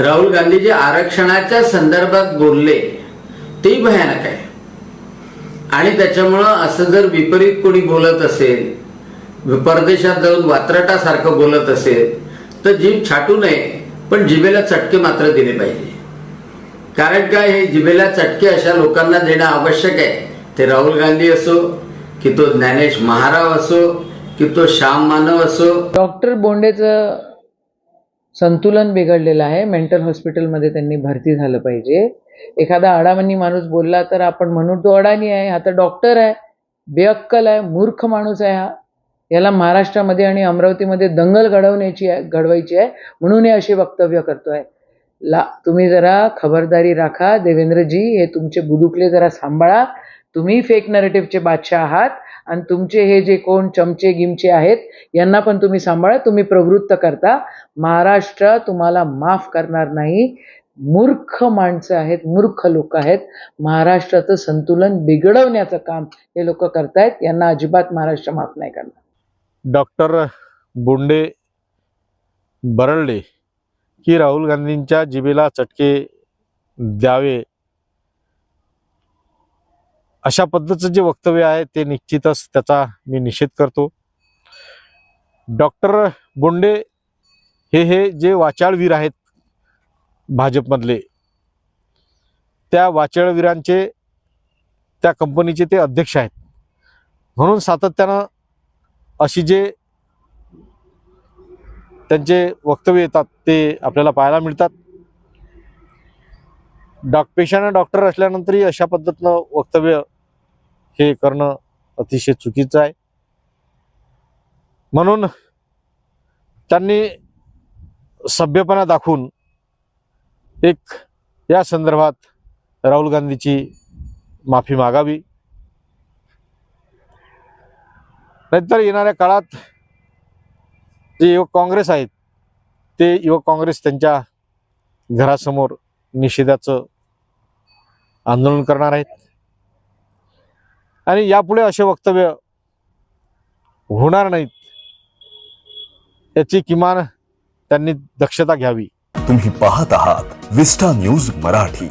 राहुल गांधी जे आरक्षणाच्या संदर्भात बोलले ते भयानक आहे. आणि त्याच्यामुळं असं जर विपरीत कोणी बोलत असेल परदेशात जाऊन वात्रटासारखं बोलत असेल तर जीभ छाटू नये पण जिभेला चटके मात्र दिले पाहिजे. कारण काय हे जिभेला चटके अशा लोकांना देणं आवश्यक आहे. ते राहुल गांधी असो की तो ज्ञानेश महाराव असो की तो श्याम मानव असो. डॉक्टर बोंडेचं संतुलन बिघडलेलं आहे. मेंटल हॉस्पिटलमध्ये त्यांनी भरती झालं पाहिजे. एखादा अडामनी माणूस बोलला तर आपण म्हणू तो अडाणी आहे हा तर डॉक्टर आहे बेअक्कल आहे मूर्ख माणूस आहे हा. याला महाराष्ट्रामध्ये आणि अमरावतीमध्ये दंगल घडवण्याची आहे घडवायची आहे. म्हणून हे असे वक्तव्य करतोय. ला तुम्ही जरा खबरदारी राखा. देवेंद्रजी हे तुमचे बुदुकले जरा सांभाळा. तुम्ही फेक नरेटिव्हचे बादशाह आहात आणि तुमचे हे जे कोण चमचे गिमचे आहेत यांना पण तुम्ही सांभाळा तुम्ही प्रवृत्त करता. महाराष्ट्र तुम्हाला माफ करणार नाही. मूर्ख माणसं आहेत मूर्ख लोक आहेत. महाराष्ट्राचं संतुलन बिघडवण्याचं काम हे लोक करतायत. यांना अजिबात महाराष्ट्र माफ नाही करणार. डॉक्टर बोंडे बरळले की राहुल गांधींच्या जिभेला चटके द्यावे अशा पद्धतीचं जे वक्तव्य आहे ते निश्चितच त्याचा मी निषेध करतो. डॉक्टर बोंडे हे हे जे वाचाळवीर आहेत भाजपमधले त्या वाचाळवीरांचे त्या कंपनीचे ते अध्यक्ष आहेत. म्हणून सातत्यानं अशी जे त्यांचे वक्तव्य येतात ते आपल्याला पाहायला मिळतात. डॉक पेशानं डॉक्टर असल्यानंतरही अशा पद्धतीनं वक्तव्य हे करणं अतिशय चुकीचं आहे. म्हणून त्यांनी सभ्यपणा दाखवून एक या संदर्भात राहुल गांधीची माफी मागावी. नाहीतर येणाऱ्या काळात जे युवक काँग्रेस आहेत ते युवक काँग्रेस त्यांच्या घरासमोर निषेधाचं आंदोलन करणार आहेत. आणि यापुढे असे वक्तव्य होणार नाहीत. याची किमान त्यांनी दक्षता घ्यावी. तुम्ही पाहत आहात विस्टा न्यूज मराठी.